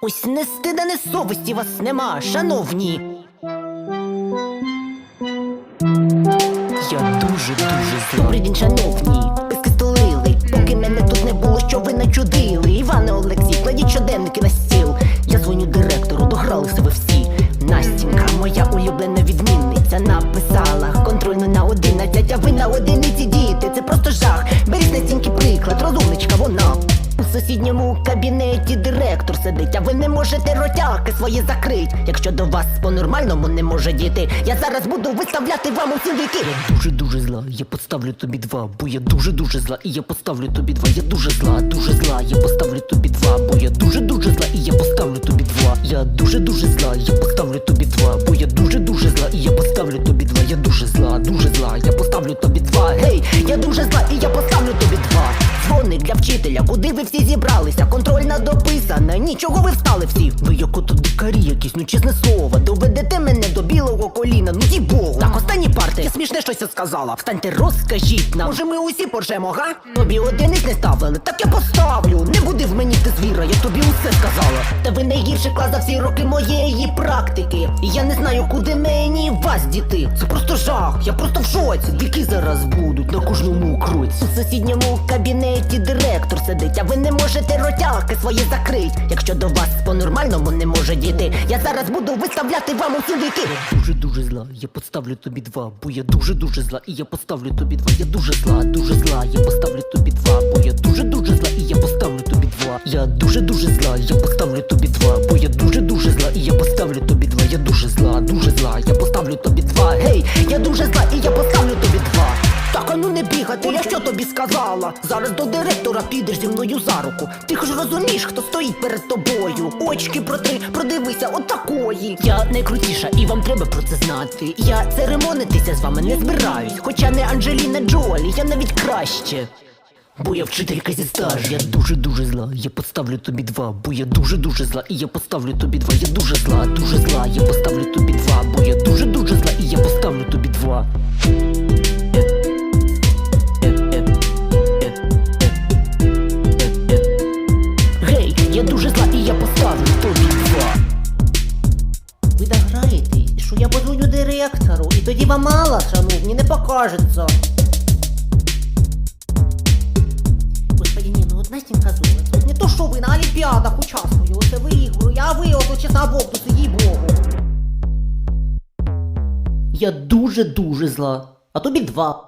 Ось не стида, не совісті вас нема, шановні. Я дуже дуже зла. Добрий день, шановні. Писки столили, поки мене тут не було, що ви начудили. Іване Олексій, кладіть щоденники на стіл. Я дзвоню директору, догралися ви всі. Настінька, моя улюблена відмінниця, написала контрольну на одинадцять, а ви на одиниці діти. Це просто жах. Беріть Настіньки приклад. У сусідньому кабінеті директор сидить, а ви не можете ротяки свої закрить. Якщо до вас по-нормальному не може діти, я зараз буду виставляти вам усі віки. Я дуже дуже зла, я поставлю тобі два, бо я дуже дуже зла, і я поставлю тобі два. Я дуже зла, дуже зла, я поставлю тобі два, бо я дуже дуже зла, і я поставлю тобі два. Я дуже дуже зла, я поставлю тобі два, бо я дуже дуже зла, і я поставлю тобі два. Я дуже зла, дуже зла, я поставлю тобі два. Гей, я дуже зла, і я поставлю для вчителя, куди ви всі зібралися? Контрольна дописана, нічого ви встали всі. Ви як ото дикарі якісь, ну чесне слово, доведете мене до білого коліна, ну їй богу. Так, останні парти, я смішне щось сказала. Встаньте, розкажіть нам. Може, ми усі поржемо, га? Тобі одиниць не ставили, так я поставлю. Не буди в мені ти звіра, я тобі усе сказала. Та ви найгірший клас за всі роки моєї практики. І я не знаю, куди мені вас діти. Це просто жах, я просто в шоці. Віки зараз будуть на кожному кроці. У сусідньому кабінеті директор сидить, а ви не можете ротяки свої закрить. Якщо до вас по-нормальному не може діти, я зараз буду виставляти вам усі віки. Дуже дуже зла, я поставлю тобі два, бо я дуже дуже зла, і я поставлю тобі два. Я дуже зла, дуже зла, я поставлю тобі два, бо я дуже дуже зла, і я поставлю тобі два. Я дуже дуже зла, я поставлю тобі два, бо я дуже дуже зла, і я поставлю тобі два. Я дуже зла, дуже зла, я поставлю тобі два. Гей, я дуже зла, і я поставлю не бігати, я що тобі сказала? Зараз до директора підеш зі мною за руку. Ти ж розумієш, хто стоїть перед тобою. Очки протри, продивися, отакої. Я найкрутіша, і вам треба про це знати. Я церемонитися з вами не збираюсь. Хоча не Анджеліна Джолі, я навіть краще. Бо я вчителька зі стажу Я дуже дуже зла, я поставлю тобі два, бо я дуже дуже зла, і я поставлю тобі два. Я дуже зла, дуже зла, я поставлю тобі два, бо я дуже дуже зла, і я поставлю тобі два. Ви дограєте, що я подзвоню директору, і тоді вам мало, шановні, не покажеться. Господи, ні, ну от Настенька Зоя, от не то, що ви на Олімпіадах участвую, оце виігрую, я ви от чесна бовтуси, їй Богу. Я дуже-дуже зла, а тобі два.